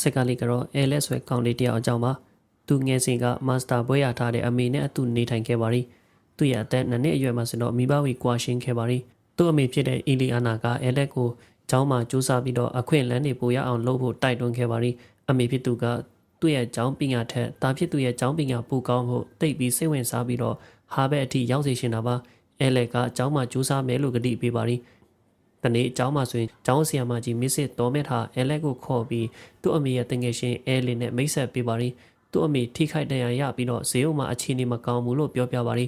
စက်ကလေးကတော့အဲလက်ဆွဲကောင်းလေးတယောက်အကြောင်းပါသူငယ်စဉ်ကမာစတာဘွဲရထားတဲ့အမေနဲ့အတူနေထိုင်ခဲ့ပါရီသူ့ရဲ့အသက်နှစ်နှစ်အရွယ်မှာဆိုတော့မိဘဝီကွာရှင်းခဲ့ပါရီသူ့အမေဖြစ်တဲ့အီလီအာနာကအဲလက်ကိုကျောင်းမှာစူးစမ်းပြီးတော့အခွင့်အလမ်းတွေပိုရအောင်လုပ်ဖို့တိုက်တွန်းခဲ့ပါရီအမေဖြစ်သူကသူ့ရဲ့ကျောင်းပညာထက်တာဖြစ်သူရဲ့ကျောင်းပညာပိုကောင်းဖို့တိတ်ပြီးစိတ်ဝင်စားပြီးတော့ဟာဘက်အထိရောက်စေရှင်တာပါအဲလက်ကကျောင်းမှာစူးစမ်းမယ်လို့ကတိပေးပါရီ တနေ့အเจ้าမှာဆိုရင်ကျောင်းဆရာမကြီးမစ်စစ်တော်မြတ်ဟာအဲလက်ကိုခေါ်ပြီးသူ့အမေရဲ့တငယ်ချင်းအဲလင်နဲ့မိတ်ဆက်ပေးပါရီသူ့အမေထိခိုက်ဒဏ်ရာရပြီးတော့ဈေးုံမှာအခြေအနေမကောင်းဘူးလို့ပြောပြပါရီ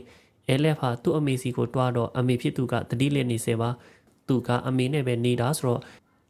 အဲလက်ဟာသူ့အမေစီကိုတွားတော့အမေဖြစ်သူကတတိလက်နေစေပါသူကအမေနဲ့ပဲနေတာဆိုတော့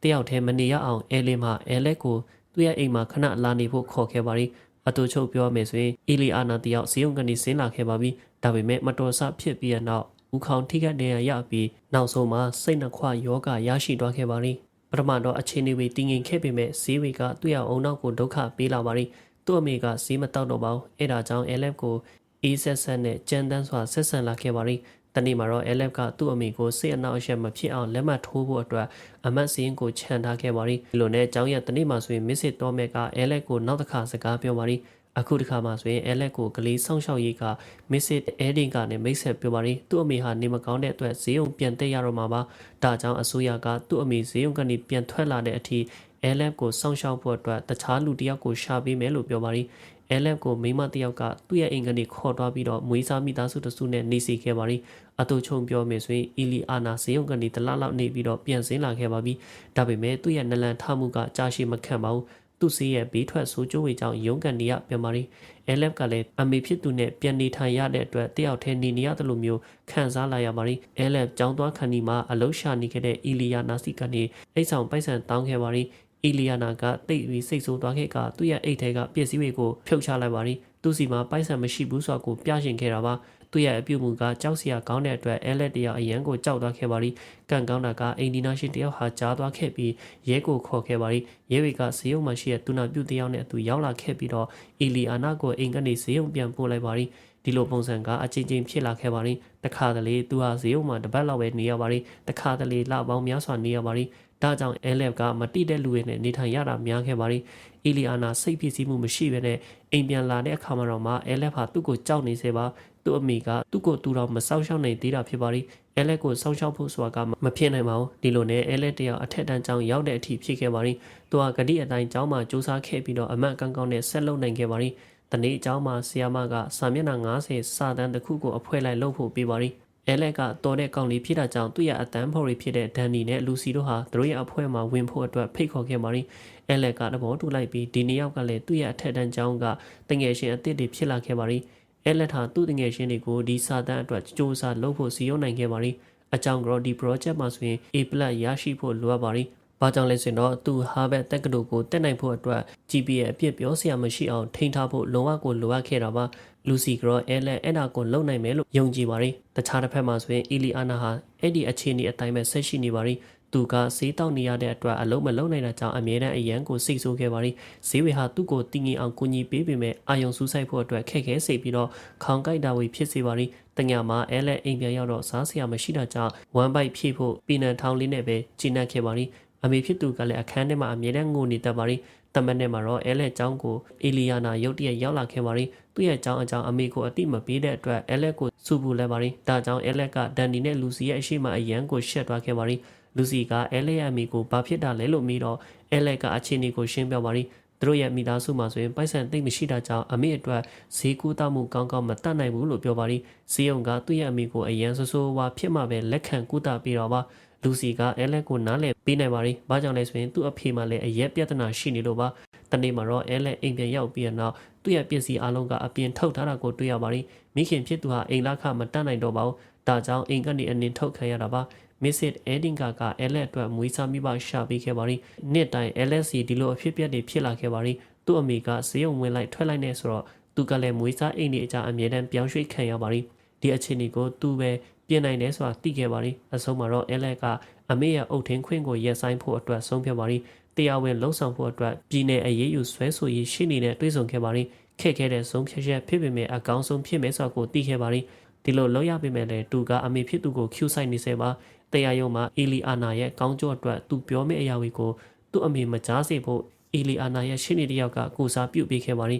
တယောက်တည်းမနေရအောင်အဲလင်မှာအဲလက်ကိုသူ့ရဲ့အိမ်မှာခဏလာနေဖို့ခေါ်ခဲ့ပါရီအတူချုပ်ပြောမယ်ဆိုရင်အီလီအာနာတယောက်ဈေးုံကနေဆင်းလာခဲ့ပါပြီဒါပေမဲ့မတော်ဆဖြစ်ပြီးတဲ့နောက် ဦးခေါင်ထိခိုက်နေရရပြီးနောက်ဆုံးမှာစိတ်နှခွယောဂရရှိသွားခဲ့ပါရီပထမတော့အခြေအနေတွေတည်ငြိမ်ခဲ့ပေမဲ့ဈေးဝေကသူ့ရဲ့အုံနောက်ကိုဒုက္ခပေးလာပါရီသူ့အမေကဈေးမတောက်တော့ပါဘူးအဲ့ဒါကြောင့် LF ကိုအေးဆက်ဆက်နဲ့ကြမ်းတမ်းစွာဆက်ဆံလာခဲ့ပါရီတနေ့မှာတော့ LF ကသူ့အမေကိုစိတ်အနှောက်အယှက်မဖြစ်အောင်လက်မှတ်ထိုးဖို့အတွက်အမတ်စင်းကိုခြံထားခဲ့ပါရီဒီလိုနဲ့ကျောင်းရဲ့တနေ့မှာဆိုရင်မစ်စစ်တော်မက်က LF ကိုနောက်တစ်ခါစကားပြောပါရီ အခုတစ်ခါမှဆိုရင်အဲလက်ကိုကလေးဆောင်းရှောက်ရေးကမစ်စစ်အဲဒင်ကနဲ့မိတ်ဆက်ပြောပါရီသူ့အမေဟာနေမကောင်းတဲ့အတွက်ဈေးုံပြန်တက်ရတော့မှာပါဒါကြောင့်အစိုးရကသူ့အမေဈေးုံကနေပြန်ထွက်လာတဲ့အထိအဲလက်ကိုဆောင်းရှောက်ဖို့အတွက်တခြားလူတစ်ယောက်ကိုရှာပေးမယ်လို့ပြောပါရီအဲလက်ကိုမိမတစ်ယောက်ကသူ့ရဲ့အိမ်ကနေခေါ်သွားပြီးတော့မွေးစားမိသားစုတစုနဲ့နေစီခဲ့ပါရီအတူချုံပြောမယ်ဆိုရင်အီလီအာနာဈေးုံကနေတလားလောက်နေပြီးတော့ပြန်ဆင်းလာခဲ့ပါပြီဒါပေမဲ့သူ့ရဲ့နလန်ထမှုကကြာရှည်မခံပါဘူး သူ့စီးရဲ့ဘေးထွက်ဆိုးကျိုးဝေကြောင့်ရုန်းကန်နေရပြန်ပါရီအဲလက်ကလည်းအမေဖြစ်သူနဲ့ပြန်နေထိုင်ရတဲ့အတွက်တယောက်တည်းနေနေရတယ်လို့မျိုးခံစားလာရပါရီအဲလက်ကြောင်းသွားခဏီမှာအလုရှာနေခဲ့တဲ့အီလီယာနာစီကနေအိတ်ဆောင်ပိုက်ဆံတောင်းခဲ့ပါရီအီလီယာနာကတိတ်ပြီးစိတ်ဆိုးသွားခဲ့ကသူ့ရဲ့အိတ်ထဲကပစ္စည်းတွေကိုဖြုတ်ချလိုက်ပါရီသူစီမှာပိုက်ဆံမရှိဘူးဆိုတာကိုပြရှင်ခဲ့တာပါ သူ့ရဲ့အပြုတ်မှုကကြောက်စရာကောင်းတဲ့အတွက်အဲလက်တယောက်အရန်ကိုကြောက်သွားခဲ့ပါရီကန့်ကောင်းတာကအိန္ဒိနာရှင်တယောက်ဟာကြားသွားခဲ့ပြီးရဲကိုခေါ်ခဲ့ပါရီရဲဝေကဈေးုံမှာရှိတဲ့သူနာပြုတ်တယောက်နဲ့အတူရောက်လာခဲ့ပြီးတော့အီလီအာနာကိုအိမ်ကနေဈေးုံပြန်ပို့လိုက်ပါရီဒီလိုပုံစံကအချင်းချင်းဖြစ်လာခဲ့ပါရီတခါတလေသူဟာဈေးုံမှာတပတ်လောက်ပဲနေရပါရီတခါတလေလပေါင်းများစွာနေရပါရီဒါကြောင့်အဲလက်ကမတိတဲ့လူတွေနဲ့နေထိုင်ရတာများခဲ့ပါရီအီလီအာနာစိတ်ဖြစ်စီမှုမရှိဘဲနဲ့အိမ်ပြန်လာတဲ့အခါမှာတော့မှအဲလက်ဟာသူ့ကိုကြောက်နေစေပါ သူ့အမိကသူ့ကိုတူတော်မဆောက်ရှောက်နိုင်သေးတာဖြစ်ပါရီအဲလက်ကိုဆောက်ရှောက်ဖို့ဆိုတာကမဖြစ်နိုင်ပါဘူးဒီလိုနဲ့အဲလက်တယောက်အထက်တန်းကျောင်းရောက်တဲ့အထိဖြစ်ခဲ့ပါရီသူကဂတိအတိုင်းကျောင်းမှာစူးစမ်းခဲ့ပြီးတော့အမတ်ကောင်းကောင်းနဲ့ဆက်လုပ်နိုင်ခဲ့ပါရီတနေ့အကျောင်းမှာဆီယာမကစာမျက်နှာ90စာတန်းတစ်ခုကိုအဖွဲလိုက်လုပ်ဖို့ပေးပါရီအဲလက်ကတော်တဲ့ကောင်လေးဖြစ်တာကြောင့်သူ့ရဲ့အတန်းဖော်ရီဖြစ်တဲ့ဒန်နီနဲ့လူစီတို့ဟာသူတို့ရဲ့အဖွဲ့မှာဝင်ဖို့အတွက်ဖိတ်ခေါ်ခဲ့ပါရီအဲလက်ကသဘောတူလိုက်ပြီးဒီနေ့ရောက်ကလည်းသူ့ရဲ့အထက်တန်းကျောင်းကတငယ်ချင်းအသစ်တွေဖြစ်လာခဲ့ပါရီ အဲလက်ဟာသူ့တငယ်ချင်းတွေကိုဒီစာတန်းအတွက်စ조사လုပ်ဖို့စီယုံနိုင်ခဲ့ပါရီအကြောင်းကတော့ဒီ project မှာဆိုရင် A+ ရရှိဖို့လိုအပ်ပါရီဘာကြောင့်လဲဆိုရင်တော့သူဟာဘက်တက်ကတူကိုတက်နိုင်ဖို့အတွက် GPA အပြစ်ပြောစရာမရှိအောင်ထိန်းထားဖို့လုံဝကိုလိုအပ်ခဲ့တာပါလူစီကရောအဲလက်အဲ့ဒါကိုလုံနိုင်မယ်လို့ယုံကြည်ပါရီတခြားတစ်ဖက်မှာဆိုရင်အီလီအာနာဟာအဲ့ဒီအခြေအနေအတိုင်းပဲဆက်ရှိနေပါရီ သူကဈေးတောက်နေရတဲ့အတွက်အလုံးမလုံးနိုင်တာကြောင့်အမြဲတမ်းအရန်ကိုစိတ်ဆိုးခဲ့ပါရီဈေးဝေဟာသူ့ကိုတင်းငင်အောင်ကူညီပေးပေမဲ့အာယုံစူးစိုက်ဖို့အတွက်ခက်ခဲစေပြီးတော့ခေါင်ကိုက်တာဝေဖြစ်စေပါရီတညာမှာအဲလက်အိမ်ပြန်ရောက်တော့စားစရာမရှိတာကြောင့်ဝမ်ဘိုက်ဖြည့်ဖို့ပီနန်ထောင်းလေးနဲ့ပဲကျဉ်းနှက်ခဲ့ပါရီအမေဖြစ်သူကလည်းအခန်းထဲမှာအမြဲတမ်းငိုနေတတ်ပါရီတမန်နဲ့မှာတော့အဲလက်ចောင်းကိုအီလီယာနာရုတ်တရက်ရောက်လာခဲ့ပါရီသူ့ရဲ့ចောင်းအကြောင်းအမေကိုအတိမပေးတဲ့အတွက်အဲလက်ကိုစူပူလဲပါရီဒါကြောင့်အဲလက်ကဒန်နီနဲ့လူစီရဲ့အရှိမအရန်ကိုရှက်သွားခဲ့ပါရီ လူစီကအဲလက်ရဲ့အမေကိုဘာဖြစ်တာလဲလို့မေးတော့အဲလက်ကအခြေအနေကိုရှင်းပြပါရီသူတို့ရဲ့မိသားစုမှာဆိုရင်ပိုက်ဆံသိမ့်မရှိတာကြောင့်အမေအတွက်ဈေးကူးတမှုကောင်းကောင်းမတတ်နိုင်ဘူးလို့ပြောပါရီဈေးုံကသူ့ရဲ့အမေကိုအရန်ဆိုးဆိုးဝါဖြစ်မှပဲလက်ခံကူးတာပြီးတော့ပါလူစီကအဲလက်ကိုနားလည်ပေးနိုင်ပါရီ။ဘာကြောင့်လဲဆိုရင်သူ့အဖေမှလည်းအရက်ပြဿနာရှိနေလို့ပါ။တနေ့မှာတော့အဲလက်အိမ်ပြန်ရောက်ပြီးတော့သူ့ရဲ့ပစ္စည်းအလုံးကအပြင်ထုတ်ထားတာကိုတွေ့ရပါရီ။မိခင်ဖြစ်သူဟာအိမ်လခမတတ်နိုင်တော့ပါဘူး။ဒါကြောင့်အိမ်ကနေအနင်ထုတ်ခံရတာပါ။ Mrs. Edinga ကအဲလက်အတွက်မွေးစားမိဘရှာပေးခဲ့ပါရီ။နှစ်တိုင်း LSC ဒီလိုအဖြစ်ပြက်တွေဖြစ်လာခဲ့ပါရီ။သူ့အမေကဈေးုံဝင်လိုက်ထွက်လိုက်နေဆိုတော့သူကလည်းမွေးစားအိမ်တွေအကြအမြဲတမ်းပြောင်းရွှေ့ခံရပါရီ။ဒီအခြေအနေကိုသူပဲပြင်နိုင်တယ်ဆိုတာသိခဲ့ပါရီအဆုံးမှာတော့အဲလက်ကအမေရဲ့အုတ်ထင်းခွင့်ကိုရက်ဆိုင်ဖို့အတွက်ဆုံးဖြတ်ပါရီတရားဝင်လှုံ့ဆော်ဖို့အတွက်ပြည်내အရေးယူဆွဲဆိုရေးရှိနေတဲ့တွေးဆောင်ခဲ့ပါရီခက်ခဲတဲ့ဆုံးဖြတ်ချက်ဖြစ်ပေမဲ့အကောင်းဆုံးဖြစ်မယ်ဆိုတာကိုသိခဲ့ပါရီဒီလိုလောက်ရပေမဲ့လည်းသူကအမေဖြစ်သူကိုကျူဆိုင်နေစေပါ တရားရုံးမှာအီလီအာနာရဲ့ကောင်းကျိုးအတွက်သူပြောမယ့်အရာတွေကိုသူ့အမေမကြားစေဖို့အီလီအာနာရဲ့ရှင်းနေတစ်ယောက်ကကိုစားပြုတ်ပေးခဲ့ပါရီ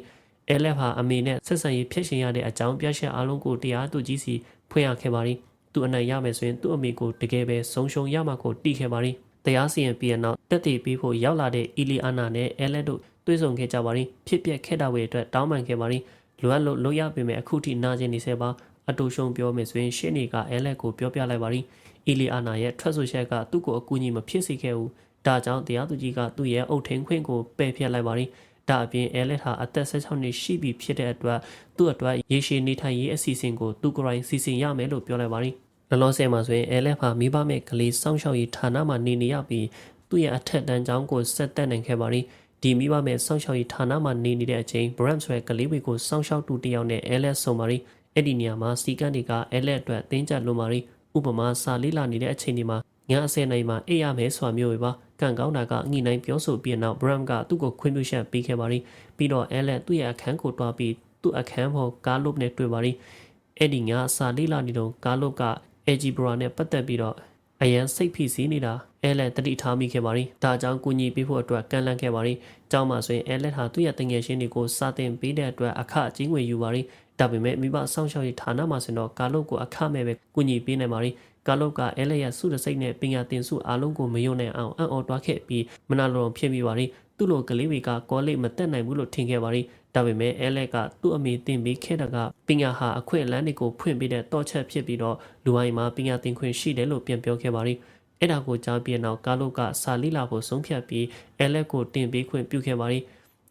အဲလက်ဟာအမေနဲ့ဆက်ဆံရေးဖြစ်ရှင်ရတဲ့အကြောင်းပြချက်အားလုံးကိုတရားသူကြီးစီဖွင့်ရခဲ့ပါရီသူအနိုင်ရမယ်ဆိုရင်သူ့အမေကိုတကယ်ပဲဆုံးရှုံးရမှာကိုတီးခဲ့ပါရီတရားစီရင်ပြီးတဲ့နောက်တက်တည်ပြီးဖို့ရောက်လာတဲ့အီလီအာနာနဲ့အဲလက်တို့တွေ့ဆုံခဲ့ကြပါရီဖြစ်ပျက်ခဲ့တာတွေအတွက်တောင်းပန်ခဲ့ပါရီလိုအပ်လို့လုပ်ရပေမဲ့အခုထိနာကျင်နေစေပါအတူရှုံပြောမယ်ဆိုရင်ရှင်းနေကအဲလက်ကိုပြောပြလိုက်ပါရီ အီလီအာနာရဲ့ထွက်ဆိုချက်ကသူ့ကိုအကူအညီမဖြစ်စေခဲ့ဘူးဒါကြောင့်တရားသူကြီးကသူ့ရဲ့အုတ်ထင်းခွင့်ကိုပယ်ဖျက်လိုက်ပါရီဒါအပြင်အဲလက်ဟာအသက်16နှစ်ရှိပြီဖြစ်တဲ့အတွက်သူ့အတွက်ရေရှည်နေထိုင်ရေးအစီအစဉ်ကိုသူကိုယ်တိုင်စီစဉ်ရမယ်လို့ပြောလိုက်ပါရီလောလောဆယ်မှာဆိုရင်အဲလက်ဟာမိဘမဲ့ကလေးစောင့်ရှောက်ရေးဌာနမှာနေနေရပြီးသူ့ရဲ့အထက်တန်းကျောင်းကိုဆက်တက်နိုင်ခဲ့ပါရီဒီမိဘမဲ့စောင့်ရှောက်ရေးဌာနမှာနေနေတဲ့အချိန် Bram ဆိုတဲ့ကလေးတွေကိုစောင့်ရှောက်သူတယောက်နဲ့အဲလက်ဆုံပါရီအဲ့ဒီနေရာမှာစီကန်းတွေကအဲလက်အတွက်တင်းကျပ်လိုပါရီ ဥပမာစာလေးလာနေတဲ့အချိန်ဒီမှာညအစဲနိုင်မှာအိပ်ရမယ်ဆိုတာမျိုးပဲပါကံကောင်းတာကငိနိုင်ပြောဆိုပြီးနောက် Bram ကသူ့ကိုခွင့်ပြုချက်ပေးခဲ့ပါရီပြီးတော့အဲလက်သူ့ရဲ့အခန်းကိုတွားပြီးသူ့အခန်းပေါ်ကားလုတ်နဲ့တွေ့ပါရီအဲ့ဒီညစာလေးလာနေတော့ကားလုတ်ကအေဂျီဘရာနဲ့ပတ်သက်ပြီးတော့အရန်စိတ်ဖိစီးနေတာ အဲလက်တတိထားမိခဲ့ပါရီဒါကြောင့်ကုညီပေးဖို့အတွက်ကန့်လန့်ခဲ့ပါရီကျောင်းမှာဆိုရင်အဲလက်ဟာသူ့ရဲ့တငယ်ချင်းတွေကိုစာသင်ပေးတဲ့အတွက်အခအကြီးငွေယူပါရီဒါပေမဲ့မိဘစောင့်ရှောက်ရေးဌာနမှာဆိုတော့ကာလုတ်ကိုအခမဲ့ပဲကုညီပေးနိုင်ပါရီကာလုတ်ကအဲလက်ရဲ့စုတစိတ်နဲ့ပညာသင်စုအားလုံးကိုမယုံနိုင်အောင်အံ့ဩတွားခဲ့ပြီးမနာလိုဖြစ်မိပါရီသူ့လိုကလေးတွေကကောလိပ်မတက်နိုင်ဘူးလို့ထင်ခဲ့ပါရီဒါပေမဲ့အဲလက်ကသူ့အမေတင်ပေးခဲ့တာကပညာဟာအခွင့်အလမ်းတွေကိုဖွင့်ပေးတဲ့တော့ချက်ဖြစ်ပြီးတော့လူအိုင်းမှာပညာသင်ခွင့်ရှိတယ်လို့ပြန်ပြောခဲ့ပါရီ အဲ့ဒါကိုကြားပြီးနောက်ကာလုတ်ကစာလိလာဖို့ဆုံးဖြတ်ပြီးအဲလက်ကိုတင်ပေးခွင့်ပြုခဲ့ပါရီ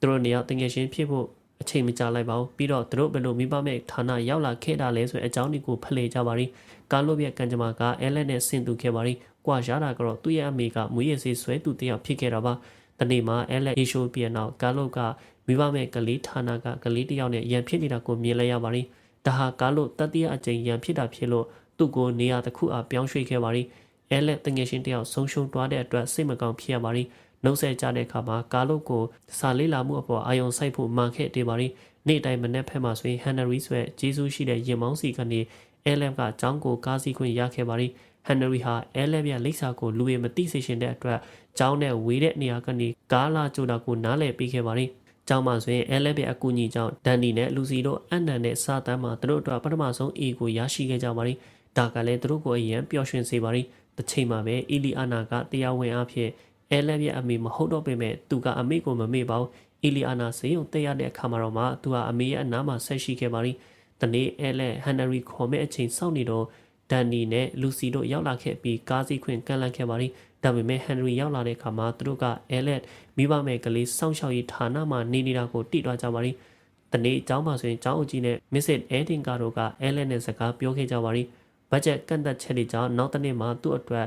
သူတို့နေရာတငယ်ချင်းဖြစ်ဖို့အချိန်မကြာလိုက်ပါဘူးပြီးတော့သူတို့ဘယ်လိုမိဘမဲ့ဌာနရောက်လာခဲ့တာလဲဆိုတဲ့အကြောင်းတွေကိုဖလှယ်ကြပါရီကာလုတ်ရဲ့ကံကြမ္မာကအဲလက်နဲ့ဆင်တူခဲ့ပါရီကွာရတာကတော့သူ့ရဲ့အမေကမွေးရစေဆွဲသူတယောက်ဖြစ်ခဲ့တာပါတနေ့မှာအဲလက်အေရှိုးပြနောက်ကာလုတ်ကမိဘမဲ့ကလေးဌာနကကလေးတယောက်နဲ့ရန်ဖြစ်နေတာကိုမြင်လိုက်ရပါရီဒါဟာကာလုတ်တတိယအကြိမ်ရန်ဖြစ်တာဖြစ်လို့သူ့ကိုနေရာတစ်ခုအားပြောင်းရွှေ့ခဲ့ပါရီ အဲလက်တငယ်ချင်းတယောက်ဆုံးရှုံးသွားတဲ့အတွက်စိတ်မကောင်းဖြစ်ရပါရီနှုတ်ဆက်ကြတဲ့အခါမှာကာလုတ်ကိုစာလေးလာမှုအပေါ်အာယုံစိုက်ဖို့မှန်ခဲ့တေပါရီနေ့တိုင်းမနေ့ဖက်မှာဆိုရင်ဟန်နရီဆွဲဂျေဆူးရှိတဲ့ရင်မောင်းစီကနေအဲလမ်ကចောင်းကိုကားစီခွင့်ရခဲ့ပါရီဟန်နရီဟာအဲလမ်ရဲ့လိပ်စာကိုလူတွေမသိစေရှင်တဲ့အတွက်ចောင်းနဲ့ဝေးတဲ့နေရာကနေကားလာကြိုတာကိုနားလည်ပေးခဲ့ပါရီကျောင်းမှာဆိုရင်အဲလက်ရဲ့အကူအညီကြောင့်ဒန်ဒီနဲ့လူစီတို့အန်နန်နဲ့စာတန်းမှာသူတို့အတွက်ပထမဆုံးအေကိုရရှိခဲ့ကြပါရီဒါကလည်းသူတို့ကိုအရင်ပျော်ရွှင်စေပါရီ တစ်ချိန်မှာပဲအီလီအာနာကတရားဝင်အဖြစ်အဲလက်ရဲ့အမေမဟုတ်တော့ပေမဲ့သူကအမေကိုမမေ့ပါဘူးအီလီအာနာစေုံတက်ရတဲ့အခါမှာတော့မှသူကအမေရဲ့အနားမှာဆက်ရှိခဲ့ပါလိမ့်။တနေ့အဲလက်ဟန်နရီခေါ်မဲ့အချိန်စောင့်နေတော့ဒန်နီနဲ့လူစီတို့ရောက်လာခဲ့ပြီးကားစီးခွင်ကန့်လန့်ခဲ့ပါလိမ့်။ဒါပေမဲ့ဟန်နရီရောက်လာတဲ့အခါမှာသူတို့ကအဲလက်မိဘမဲ့ကလေးစောင့်ရှောက်ရေးဌာနမှာနေနေတာကိုတိတွားကြပါလိမ့်။တနေ့အကြောင်းပါဆိုရင်ကျောင်းအုပ်ကြီးနဲ့မစ္စစ်အဲတင်ကာတို့ကအဲလက်နဲ့စကားပြောခဲ့ကြပါလိမ့်။ ဘတ်ဂျက်ကန့်သက်ချက်တွေကြောင့်နောက်တနေ့မှာသူ့အတွက်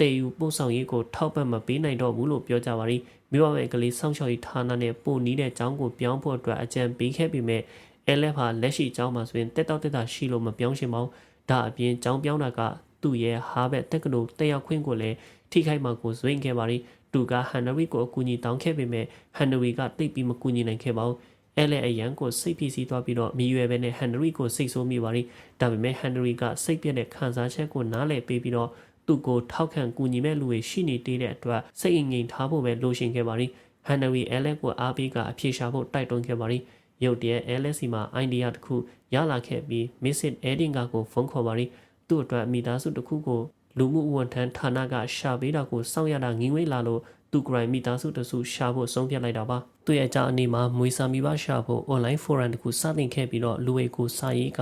တေယူပို့ဆောင်ရေးကိုထောက်ပံ့မပေးနိုင်တော့ဘူးလို့ပြောကြပါရီမိဘမဲ့ကလေးစောင့်ရှောက်ရေးဌာနနဲ့ပို့နီးတဲ့အကြောင်းကိုပြောင်းဖို့အတွက်အကြံပေးခဲ့ပြီးမြဲအဲလက်ဟာလက်ရှိအကြောင်းမှာဆိုရင်တက်တော့တက်တာရှိလို့မပြောင်းရှင်ပါဘူးဒါအပြင်ကြောင်းပြောင်းတာကသူ့ရဲ့ဟာဘက်တက်ကနိုတက်ရောက်ခွင့်ကိုလည်းထိခိုက်မှကိုဇွင့်ခဲ့ပါရီသူကဟန်နရီကိုအကူအညီတောင်းခဲ့ပေမဲ့ဟန်နရီကတိတ်ပြီးမကူညီနိုင်ခဲ့ပါဘူး အဲလဲအရန်ကိုစိတ်ဖိစီးသွားပြီးတော့မိရွယ်ပဲနဲ့ဟန်နရီကိုစိတ်ဆိုးမိပါရီဒါပေမဲ့ဟန်နရီကစိတ်ပြက်တဲ့ခံစားချက်ကိုနားလည်ပေးပြီးတော့သူ့ကိုထောက်ခံကူညီမဲ့လူတွေရှိနေသေးတဲ့အတွက်စိတ်ငြိမ်ထားဖို့ပဲလိုရှင်ခဲ့ပါရီဟန်နရီအဲလက်ကိုအားပေးကအပြေရှာဖို့တိုက်တွန်းခဲ့ပါရီရုတ်တရက်အဲလက်စီမှာအိုင်ဒီယာတစ်ခုရလာခဲ့ပြီးမစ်စစ်အဲဒင်ကာကိုဖုန်းခေါ်ပါရီသူ့အတွက်မိသားစုတစ်ခုကိုလူမှုဝန်ထမ်းဌာနကရှာပေးတာကိုစောင့်ရတာငင်းဝေးလာလို့ သူကရိုင်းမိသားစုတစုရှာဖို့ဆုံးဖြတ်လိုက်တာပါသူ့ရဲ့အကြောင်းအနေမှာမွေစာမိဘရှာဖို့ online forum တခုစတင်ခဲ့ပြီးတော့လူဝေကိုစာရေးက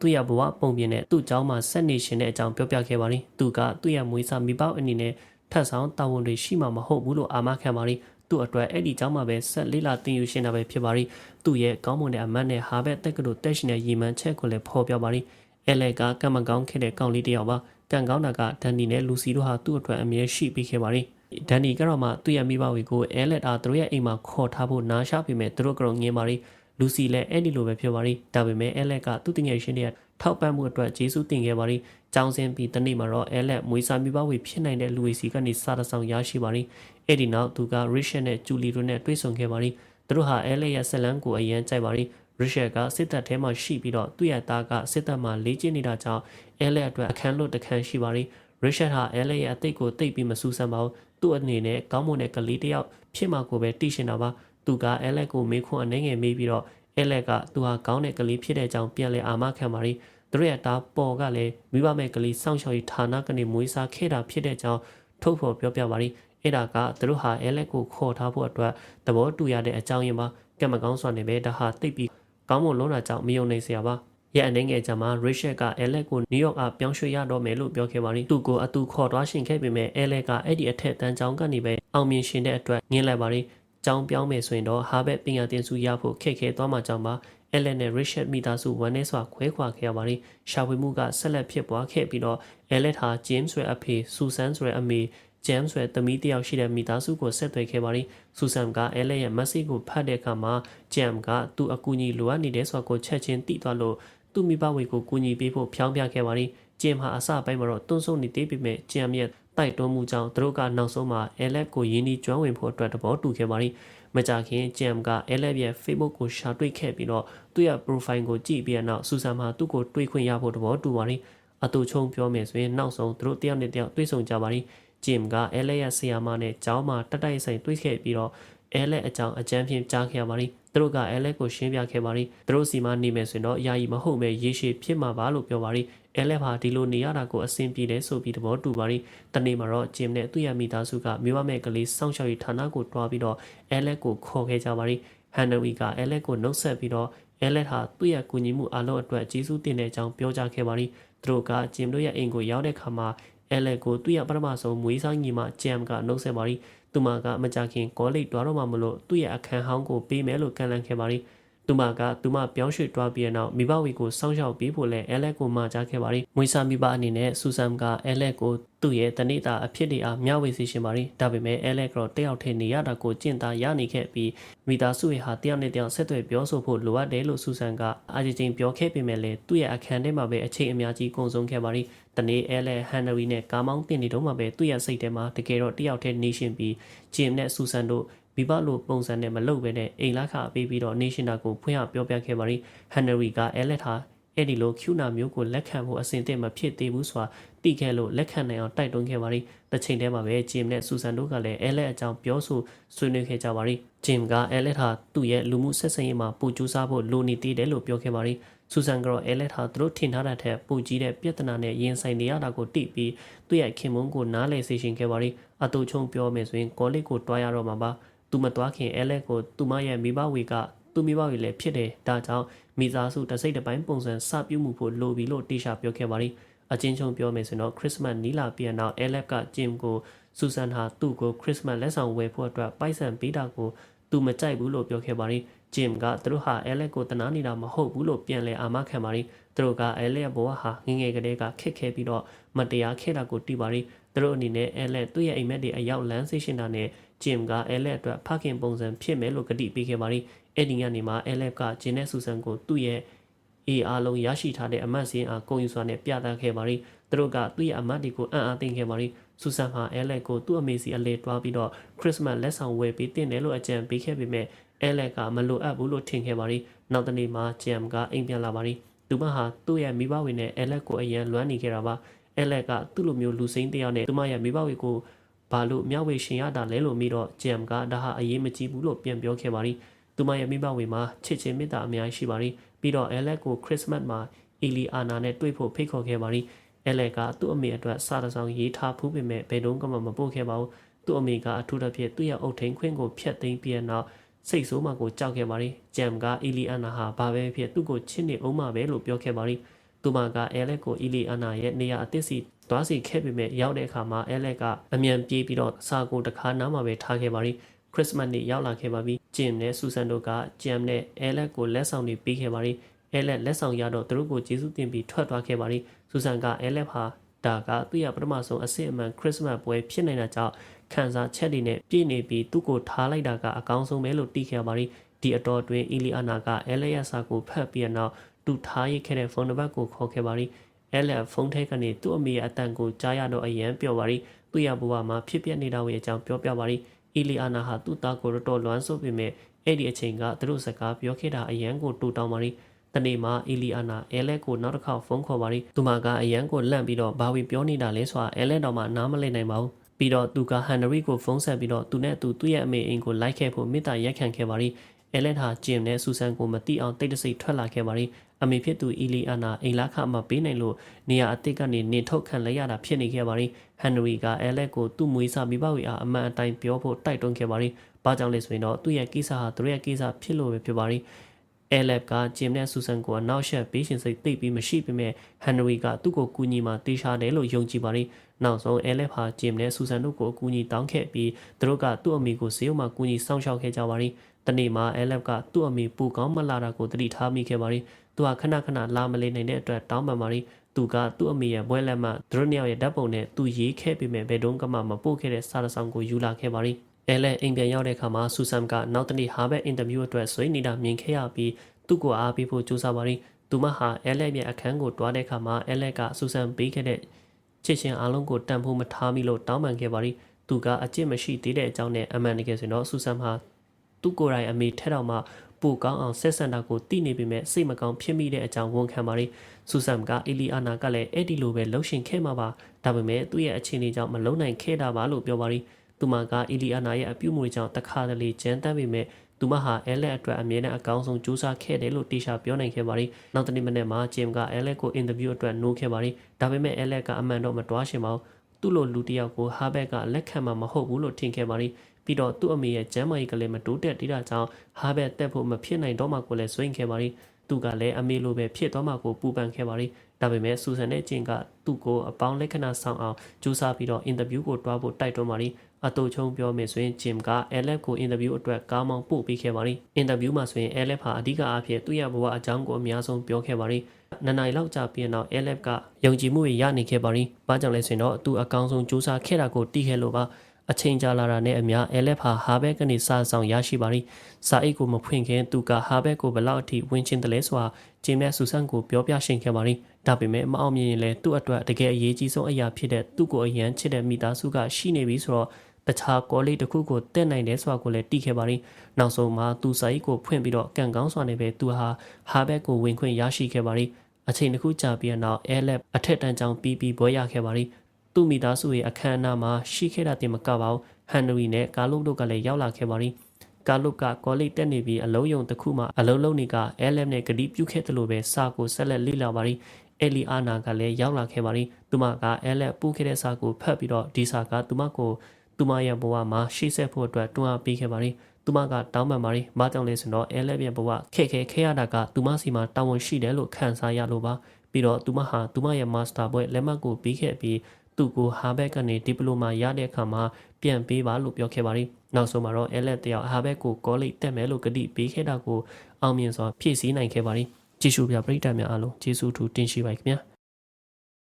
သူ့ရဲ့ဘဝပုံပြင်နဲ့သူ့အကြောင်းမှာဆက်နေရှင်တဲ့အကြောင်းပြောပြခဲ့ပါတယ်သူကသူ့ရဲ့မွေစာမိဘအနေနဲ့ထပ်ဆောင်တာဝန်တွေရှိမှာမဟုတ်ဘူးလို့အာမခံပါတယ်သူ့အတွက်အဲ့ဒီကြောင့်မှပဲဆက်လေးလာတင်ယူရှင်းတာပဲဖြစ်ပါရီသူ့ရဲ့ကောင်းမွန်တဲ့အမတ်နဲ့ဟာဘက်တက်ကတို့တက်ရှင်တဲ့ရီမန်ချက်ကိုလည်းဖော်ပြပါရီအဲလက်ကကံမကောင်းခဲ့တဲ့ကောင်လေးတယောက်ပါကံကောင်းတာကဒန်နီနဲ့လူစီတို့ဟာသူ့အတွက်အမြဲရှိပြီးခဲ့ပါရီ ဒန်နီကတော့မှသူ့ရဲ့မိဘဝေကိုအဲလက်အားသူတို့ရဲ့အိမ်မှာခေါ်ထားဖို့နားရှာပေမဲ့သူတို့ကတော့ငင်းပါလိလူစီလည်းအဲ့ဒီလိုပဲပြောပါလိဒါပေမဲ့အဲလက်ကသူ့တငယ်ချင်းတွေထောက်ပံ့မှုအတွက်ဂျေစုတင်ခဲ့ပါလိကြောင်းစင်းပြီးတနေ့မှာတော့အဲလက်မွေးစာမိဘဝေဖြစ်နိုင်တဲ့လူဝေစီကနေစာတဆောင်ရရှိပါလိအဲ့ဒီနောက်သူကရစ်ရှက်နဲ့ဂျူလီတို့နဲ့တွေ့ဆုံခဲ့ပါလိသူတို့ဟာအဲလက်ရဲ့ဆက်လန်းကိုအရန်ကြိုက်ပါလိရစ်ရှက်ကစစ်တပ်ထဲမှာရှိပြီးတော့သူ့ရဲ့သားကစစ်တပ်မှာလေ့ကျင့်နေတာကြောင့်အဲလက်အတွက်အခန်းလွတ်တခန်းရှိပါလိရစ်ရှက်ဟာအဲလက်ရဲ့အသိကိုတိတ်ပြီးမစူးစမ်းပါဘူး သူ့အနေနဲ့ကောင်းမွန်တဲ့ကလေးတစ်ယောက်ဖြစ်မှာကိုပဲသိရှင်တာပါသူကအဲလက်ကိုမေးခွန်းအနေငယ်မေးပြီးတော့အဲလက်ကသူဟာကောင်းတဲ့ကလေးဖြစ်တဲ့အကြောင်းပြန်လဲအာမခံပါရီသူတို့ရဲ့တားပေါ်ကလည်းမိဘမဲ့ကလေးစောင့်ရှောက်ရေးဌာနကနေမွေးစားခဲ့တာဖြစ်တဲ့အကြောင်းထုတ်ဖော်ပြောပြပါရီအဲ့ဒါကသူတို့ဟာအဲလက်ကိုခေါ်ထားဖို့အတွက်သဘောတူရတဲ့အကြောင်းရင်းပါကံမကောင်းစွာနေပဲဒါဟာတိတ်ပြီးကောင်းမွန်လုံးတာကြောင့်မယုံနိုင်စရာပါ ရဲ့အနေငယ်ကြမှာ Rachel က Alex ကိုနယူးယောက်အားပြောင်းရွှေ့ရတော့မယ်လို့ပြောခဲ့ပါရီသူကိုအတူခေါ်သွားရှင်ခဲ့ပေမဲ့ Alex ကအဲ့ဒီအထက်တန်းကျောင်းကနေပဲအောင်မြင်ရှင်တဲ့အတွက်ငင်းလိုက်ပါရီကျောင်းပြောင်းမယ်ဆိုရင်တော့ဟာဘက်ပညာသင်စုရဖို့ခက်ခဲသွားမှာကြောင့်ပါ Ellen နဲ့ Richard မိသားစုဝန်내စွာခွဲခွာခဲ့ရပါတယ်။ရှာဖွေမှုကဆက်လက်ဖြစ်ပွားခဲ့ပြီးတော့ Ellen ဟာ James ဆိုတဲ့အဖေ Susan ဆိုတဲ့အမေ James ဆိုတဲ့သမီးတစ်ယောက်ရှိတဲ့မိသားစုကိုဆက်သွယ်ခဲ့ပါတယ်။ Susan က Ellen ရဲ့ message ကိုဖတ်တဲ့အခါမှာ James ကသူ့အကူအညီလိုအပ်နေတဲ့ဆိုတာကိုချက်ချင်းသိသွားလို့ သူ့မိဘဝေကိုကူညီပေးဖို့ဖြောင်းပြခဲ့ပါတယ်။ James ဟာအစပိုင်းမှာတော့တွန်းဆုတ်နေသေးပေမဲ့ James ရဲ့တိုက်တွန်းမှုကြောင့်သူတို့ကနောက်ဆုံးမှာ Alex ကိုယင်းဒီကျွမ်းဝင်ဖို့အတွက်သဘောတူခဲ့ပါတယ်။မကြခင်ဂျမ်က Alex ရဲ့ Facebook ကိုရှာတွေ့ခဲ့ပြီးတော့သူ့ရဲ့ profile ကိုကြည့်ပြီးတော့ဆူဆန်မှာသူ့ကိုတွေ့ခွင့်ရဖို့သဘောတူပါတယ်။အတူချုံပြောမယ်ဆိုရင်နောက်ဆုံးသူတို့တယောက်နဲ့တယောက်တွေ့ဆုံကြပါတယ်။ဂျမ်က Alex ရဲ့ဆရာမနဲ့ကျောင်းမှာတက်တိုက်ဆိုင်တွေ့ခဲ့ပြီးတော့ Alex အကြောင်းအကြမ်းဖြင့်ကြားခဲ့ရပါတယ်။သူတို့က Alex ကိုရှင်းပြခဲ့ပါတယ်။သူတို့စီမှာနေမယ်ဆိုရင်တော့ယာယီမဟုတ်ပဲရေရှည်ဖြစ်မှာပါလို့ပြောပါတယ်။ Alex ဟာဒီလိုနေရတာကိုအဆင်ပြေတယ်ဆိုပြီးသဘောတူပါတယ်။တနေ့မှာတော့ Jim နဲ့သူ့ရဲ့မိသားစုကမြို့မမဲ့ကလေးစောင့်ရှောက်ရေးဌာနကိုတွားပြီးတော့ Alex ကိုခေါ်ခဲ့ကြပါတယ်။ Henry က Alex ကိုနှုတ်ဆက်ပြီးတော့ Alex ဟာသူ့ရဲ့ကူညီမှုအလုံးအတွက်ကျေးဇူးတင်တဲ့အကြောင်းပြောကြားခဲ့ပါတယ်။သူတို့က Jim တို့ရဲ့အိမ်ကိုရောက်တဲ့အခါမှာ Alex ကိုသူ့ရဲ့ပထမဆုံးမွေးစားညီမ Jam ကနှုတ်ဆက်ပါတယ်။ သူမကမကြခင်ကောလိပ်တွားတော့မှမလို့သူ့ရဲ့အခန်းဟောင်းကိုပေးမယ်လို့ကန့်လန့်ခဲ့ပါတယ်။ သူမကသူမပြောင်းရွှေ့တွားပြီးတဲ့နောက်မိဘဝီကိုစောင့်ရှောက်ပေးဖို့လဲအဲလက်ကိုမှာကြားခဲ့ပါတယ်။မွေးစားမိဘအနေနဲ့ဆူဆန်ကအဲလက်ကိုသူ့ရဲ့တနေ့တာအဖြစ်တွေအားမျှဝေစေရှင်ပါတယ်။ဒါပေမဲ့အဲလက်ကတော့တယောက်ထဲနေရတာကိုကျင့်သားရနေခဲ့ပြီးမိသားစုရဲ့ဟာတယောက်နဲ့တယောက်ဆက်သွယ်ပြောဆိုဖို့လိုအပ်တယ်လို့ဆူဆန်ကအာဂျီချင်းပြောခဲ့ပေမဲ့လည်းသူ့ရဲ့အခန်းထဲမှာပဲအချိန်အများကြီးကုန်ဆုံးခဲ့ပါတယ်။တနေ့အဲလက်ဟန်နရီနဲ့ကာမောင်းတင်နေတော့မှပဲသူ့ရဲ့စိတ်ထဲမှာတကယ်တော့တယောက်ထဲနေရှင်ပြီးဂျင်နဲ့ဆူဆန်တို့ မိဘလိုပုံစံနဲ့မလုပ်ဘဲနဲ့အိမ်လာခပေးပြီးတော့ national ကိုဖွင့်ရပြောပြခဲ့ပါရီဟန်နရီကအဲလက်ဟာအဲ့ဒီလိုကျူနာမျိုးကိုလက်ခံဖို့အစဉ်အသင့်မဖြစ်သေးဘူးဆိုတာသိခဲ့လို့လက်ခံနိုင်အောင်တိုက်တွန်းခဲ့ပါရီတစ်ချိန်တည်းမှာပဲဂျင်နဲ့ဆူဆန်တို့ကလည်းအဲလက်အကြောင်းပြောဆိုဆွေးနွေးခဲ့ကြပါရီဂျင်ကအဲလက်ဟာသူ့ရဲ့လူမှုဆက်ဆံရေးမှာပူကျူးစားဖို့လိုနေသေးတယ်လို့ပြောခဲ့ပါရီဆူဆန်ကတော့အဲလက်ဟာသူတို့ထင်ထားတဲ့ထက်ပူကြီးတဲ့ပြဿနာနဲ့ရင်ဆိုင်နေရတာကိုသိပြီးသူ့ရဲ့ခင်မုန်းကိုနားလည်စေရှင်ခဲ့ပါရီအတူချုံပြောမယ်ဆိုရင်ကောလိပ်ကိုတွားရတော့မှာပါ သူမသွားခင်အဲလက်ကိုသူမရဲ့မိဘဝေကသူမိဘဝေလည်းဖြစ်တယ်ဒါကြောင့်မိသားစုတစိတ်တစ်ပိုင်းပုံစံစပြုမှုဖို့လိုပြီလို့တေချာပြောခဲ့ပါရီအချင်းချင်းပြောမယ်ဆိုတော့ခရစ်စမတ်နီလာပြန်တော့အဲလက်ကဂျင်ကိုဆူဆန်ဟာသူ့ကိုခရစ်စမတ်လက်ဆောင်ဝယ်ဖို့အတွက်ပိုက်ဆံပေးတာကိုသူမကြိုက်ဘူးလို့ပြောခဲ့ပါရီဂျင်ကသူတို့ဟာအဲလက်ကိုတနာနေတာမဟုတ်ဘူးလို့ပြန်လဲအာမခံပါရီသူတို့ကအဲလက်ရဲ့ဘဝဟာငငယ်ကလေးကခက်ခဲပြီးတော့မတရားခဲ့တာကိုတီးပါရီသူတို့အနေနဲ့အဲလက်သူ့ရဲ့အိမ်မက်တွေအရောက်လမ်းဆေးရှင်တာနဲ့ ဂျင်ကအဲလက်အတွက်ဖခင်ပုံစံဖြစ်မယ်လို့ကတိပေးခဲ့ပါရီအဲ့ဒီကနေမှအဲလက်ကဂျင်နဲ့ဆူဆန်ကိုသူ့ရဲ့အေးအားလုံးရရှိထားတဲ့အမတ်စင်းအားကုန်ယူစွာနဲ့ပြသခဲ့ပါရီသူတို့ကသူ့ရဲ့အမတ်တွေကိုအံ့အားသင့်ခဲ့ပါရီဆူဆန်ဟာအဲလက်ကိုသူ့အမေစီအလေတွားပြီးတော့ခရစ်စမတ်လက်ဆောင်ဝယ်ပေးတင်တယ်လို့အကြံပေးခဲ့ပေမဲ့အဲလက်ကမလိုအပ်ဘူးလို့ထင်ခဲ့ပါရီနောက်တနေ့မှာဂျမ်ကအိမ်ပြန်လာပါရီသူမဟာသူ့ရဲ့မိဘဝင်နဲ့အဲလက်ကိုအရန်လွမ်းနေခဲ့တာပါအဲလက်ကသူ့လိုမျိုးလူစိမ်းတယောက်နဲ့သူမရဲ့မိဘဝင်ကို ဘာလို့မျှဝေရှင်ရတာလဲလို့ပြီးတော့ဂျမ်ကဒါဟာအရေးမကြီးဘူးလို့ပြန်ပြောခဲ့ပါရီသူမရဲ့မိဘဝင်မှာချစ်ချင်းမေတ္တာအများကြီးရှိပါရီပြီးတော့အဲလက်ကိုခရစ်စမတ်မှာအီလီအာနာနဲ့တွေ့ဖို့ဖိတ်ခေါ်ခဲ့ပါရီအဲလက်ကသူ့အမေအတွက်စာတစောင်ရေးထားဖူးပေမဲ့ဘယ်တော့မှမပို့ခဲ့ပါဘူးသူ့အမေကအထူးသဖြင့်သူ့ရဲ့အုတ်ထင်းခွင်းကိုဖျက်သိမ်းပြီးနောက်စိတ်ဆိုးမှကိုကြောက်ခဲ့ပါရီဂျမ်ကအီလီအာနာဟာဘာပဲဖြစ်သူ့ကိုချစ်နေအောင်မှပဲလို့ပြောခဲ့ပါရီသူမကအဲလက်ကိုအီလီအာနာရဲ့နေရာအသစ်စီ သွားစီခဲ့ပေမဲ့ရောက်တဲ့အခါမှာအဲလက်ကအမြန်ပြေးပြီးတော့စာကိုတခါနားမှာပဲထားခဲ့ပါရီခရစ်စမတ်နေ့ရောက်လာခဲ့ပါပြီဂျင်နဲ့ဆူဆန်တို့ကဂျမ်နဲ့အဲလက်ကိုလက်ဆောင်တွေပေးခဲ့ပါရီအဲလက်လက်ဆောင်ရတော့သူတို့ကိုကျေးဇူးတင်ပြီးထွက်သွားခဲ့ပါရီဆူဆန်ကအဲလက်ဟာဒါကသူ့ရဲ့ပထမဆုံးအစစ်အမှန်ခရစ်စမတ်ပွဲဖြစ်နေတာကြောင့်ခံစားချက်တွေနဲ့ပြည့်နေပြီးသူ့ကိုထားလိုက်တာကအကောင်းဆုံးပဲလို့သိခဲ့ပါရီဒီအတော်တွင်အီလီအာနာကအဲလက်ရစာကိုဖတ်ပြီးနောက်သူထားရခဲ့တဲ့ဖုန်းနံပါတ်ကိုခေါ်ခဲ့ပါရီ အဲလက်ဖုန်းထဲကနေသူ့အမေရဲ့အတန်ကိုကြားရတော့အရန်ပြောပါရီသူ့ရဲ့ဘဝမှာဖြစ်ပျက်နေတာတွေအကြောင်းပြောပြပါရီအီလီအာနာဟာသူ့သားကိုတော်လွမ်းဆိုပေမဲ့အဲ့ဒီအချိန်ကသူတို့စကားပြောခဲ့တာအရန်ကိုတူတောင်းပါရီတနေ့မှာအီလီအာနာအဲလက်ကိုနောက်တစ်ခေါက်ဖုန်းခေါ်ပါရီသူမကအရန်ကိုလန့်ပြီးတော့ဘာဝီပြောနေတာလဲဆိုတာအဲလက်တော့မှနားမလည်နိုင်ပါဘူးပြီးတော့သူကဟန်နရီကိုဖုန်းဆက်ပြီးတော့သူနဲ့သူသူ့ရဲ့အမေအိမ်ကိုလိုက်ခဲ့ဖို့မေတ္တာရက်ခံခဲ့ပါရီအဲလက်ဟာဂျင်နဲ့ဆူဆန်ကိုမတိအောင်တိတ်တဆိတ်ထွက်လာခဲ့ပါရီ အမေဖြစ်သူအီလီအာနာအိမ်လာခမပေးနိုင်လို့နေရာအစ်စ်ကနေနေထုတ်ခံလိုက်ရတာဖြစ်နေခဲ့ပါရီဟန်နရီကအဲလက်ကိုသူ့မွေးစားမိဘဝီအားအမှန်အတိုင်းပြောဖို့တိုက်တွန်းခဲ့ပါရီဘာကြောင့်လဲဆိုရင်တော့သူ့ရဲ့ကိစ္စဟာသူ့ရဲ့ကိစ္စဖြစ်လို့ပဲဖြစ်ပါရီအဲလက်ကဂျင်နဲ့ဆူဆန်ကိုအနောက်ရှက်ပေးရှင်စိတ်သိပ်ပြီးမရှိပေမဲ့ဟန်နရီကသူ့ကိုကူညီမှတေးရှာတယ်လို့ယုံကြည်ပါရီနောက်ဆုံးအဲလက်ဟာဂျင်နဲ့ဆူဆန်တို့ကိုအကူအညီတောင်းခဲ့ပြီးသူတို့ကသူ့အမိကိုဈေးုံမှာကူညီစောင့်ရှောက်ခဲ့ကြပါရီတနေ့မှာအဲလက်ကသူ့အမိပူကောင်းမလာတာကိုသတိထားမိခဲ့ပါရီ သူကခဏခဏလာမလေးနိုင်တဲ့အတွက်တောင်းပန်ပါရီသူကသူ့အမေရဲ့ဘွဲလက်မှသူတို့နှစ်ယောက်ရဲ့ဓာတ်ပုံနဲ့သူရေးခဲ့ပေမဲ့ဘယ်တုန်းကမှမပို့ခဲ့တဲ့စာရဆောင်ကိုယူလာခဲ့ပါရီအဲလက်အိမ်ပြန်ရောက်တဲ့အခါမှာဆူဆမ်ကနောက်တနေ့ဟာဘက်အင်တာဗျူးအတွက်ဆွေးနေတာမြင်ခဲ့ရပြီးသူ့ကိုအားပေးဖို့ကြိုးစားပါရီသူမဟာအဲလက်ရဲ့အခန်းကိုတွားတဲ့အခါမှာအဲလက်ကဆူဆမ်ပေးခဲ့တဲ့ချစ်ရှင်အားလုံးကိုတန်ဖိုးမထားမိလို့တောင်းပန်ခဲ့ပါရီသူကအကျင့်မရှိသေးတဲ့အကြောင်းနဲ့အမှန်တကယ်ဆိုရင်တော့ဆူဆမ်ဟာသူ့ကိုယ်တိုင်အမေထက်တော့မှ ပိုကောင်းအောင်ဆက်ဆံတာကိုသိနေပေမဲ့စိတ်မကောင်းဖြစ်မိတဲ့အကြောင်းဝန်ခံပါရီဆူဆမ်ကအီလီအာနာကလည်းအဲ့ဒီလိုပဲလှုပ်ရှင်ခဲ့မှာပါဒါပေမဲ့သူ့ရဲ့အခြေအနေကြောင့်မလုံနိုင်ခဲ့တာပါလို့ပြောပါရီသူမကအီလီအာနာရဲ့အပြုအမူကြောင့်တခါတလေကြမ်းတမ်းပေမဲ့သူမဟာအဲလက်အတွက်အမြဲတမ်းအကောင်းဆုံးကြိုးစားခဲ့တယ်လို့တေချာပြောနိုင်ခဲ့ပါရီနောက်တနေ့မနေ့မှာဂျင်ကအဲလက်ကိုအင်တာဗျူးအတွက်နိုးခဲ့ပါရီဒါပေမဲ့အဲလက်ကအမှန်တော့မတွားရှင်ပါဘူး သူ့လိုလူတစ်ယောက်ကိုဟာဘက်ကလက်ခံမှာမဟုတ်ဘူးလို့ထင်ခဲ့ပါရီပြီးတော့သူ့အမေရဲ့ကျမ်းမာရေးကလေးမတိုးတက်သေးတာကြောင့်ဟာဘက်တက်ဖို့မဖြစ်နိုင်တော့မှကိုလည်းစွန့်ခဲ့ပါရီသူကလည်းအမေလိုပဲဖြစ်သွားမှကိုပူပန်ခဲ့ပါရီဒါပေမဲ့ဆူဆန်နဲ့ဂျင်ကသူ့ကိုအပေါင်းလက္ခဏာဆောင်အောင်ကြိုးစားပြီးတော့အင်တာဗျူးကိုတွားဖို့တိုက်တွန်းပါရီအတူချုံပြောမယ်ဆိုရင်ဂျင်က LF ကိုအင်တာဗျူးအတွက်ကားမောင်းပို့ပေးခဲ့ပါရီအင်တာဗျူးမှာဆိုရင် LF ဟာအဓိကအဖြစ်သူ့ရဲ့ဘဝအကြောင်းကိုအများဆုံးပြောခဲ့ပါရီ နှစ်နိုင်လောက်ကြာပြီးတော့ LF ကယုံကြည်မှုရနေခဲ့ပါရီဘာကြောင့်လဲဆိုရင်တော့သူအကောင်းဆုံးစူးစမ်းခဲ့တာကိုတီးခဲ့လို့ပါအချိန်ကြာလာတာနဲ့အမျှ LF ဟာဟာဘက်ကနေစာဆောင်ရရှိပါရီစာအိတ်ကိုမဖွင့်ခင်သူကဟာဘက်ကိုဘလောက်အထိဝင်ချင်းတယ်လဲဆိုတာဂျင်နဲ့ဆူဆန်ကိုပြောပြရှင်းခဲ့ပါရီဒါပေမဲ့မအောင်မြင်ရင်လည်းသူ့အတွက်တကယ်အရေးကြီးဆုံးအရာဖြစ်တဲ့သူ့ကိုအရန်ချစ်တဲ့မိသားစုကရှိနေပြီဆိုတော့ တခြားကောလေးတစ်ခုကိုတက်နိုင်တယ်ဆိုတာကိုလည်းတီးခဲ့ပါရီနောက်ဆုံးမှာသူစာရေးကိုဖွင့်ပြီးတော့ကန်ကောင်းစွာနဲ့ပဲသူဟာဟာဘက်ကိုဝင်ခွင့်ရရှိခဲ့ပါရီအချိန်တစ်ခုကြာပြီးနောက်အဲလက်အထက်တန်းချောင်းပြီးပြီးပွဲရခဲ့ပါရီသူ့မိသားစုရဲ့အခမ်းအနားမှာရှိခဲ့တာတင်မကပါဘူးဟန်နရီနဲ့ကာလုတ်တို့ကလည်းရောက်လာခဲ့ပါရီကာလုတ်ကကောလိပ်တက်နေပြီးအလုံးယုံတစ်ခုမှအလုံးလုံးနေကအဲလက်နဲ့ဂတိပြုခဲ့တယ်လို့ပဲစာကိုဆက်လက်လေ့လာပါရီအဲလီအာနာကလည်းရောက်လာခဲ့ပါရီသူမကအဲလက်ပူးခဲ့တဲ့စာကိုဖတ်ပြီးတော့ဒီစာကသူမကို သူမရဲ့ဘဝမှာရှေ့ဆက်ဖို့အတွက်တွန်းအားပေးခဲ့ပါရီသူမကတောင်းပန်ပါရီမကြောင့်လဲဆိုတော့အဲလက်ရဲ့ဘဝခက်ခဲခဲရတာကသူမစီမှာတာဝန်ရှိတယ်လို့ခံစားရလို့ပါပြီးတော့သူမဟာသူမရဲ့မာစတာဘွဲ့လက်မှတ်ကိုပြီးခဲ့ပြီးသူ့ကိုဟာဘက်ကနေဒီပလိုမာရတဲ့အခါမှာပြန်ပေးပါလို့ပြောခဲ့ပါရီနောက်ဆုံးမှာတော့အဲလက်တယောက်ဟာဘက်ကိုကောလိပ်တက်မယ်လို့ကတိပေးခဲ့တာကိုအောင်မြင်စွာဖြည့်ဆည်းနိုင်ခဲ့ပါရီကြည့်ရှုပြပရိသတ်များအားလုံးကျေးဇူးထူးတင်ရှိပါခင်ဗျာ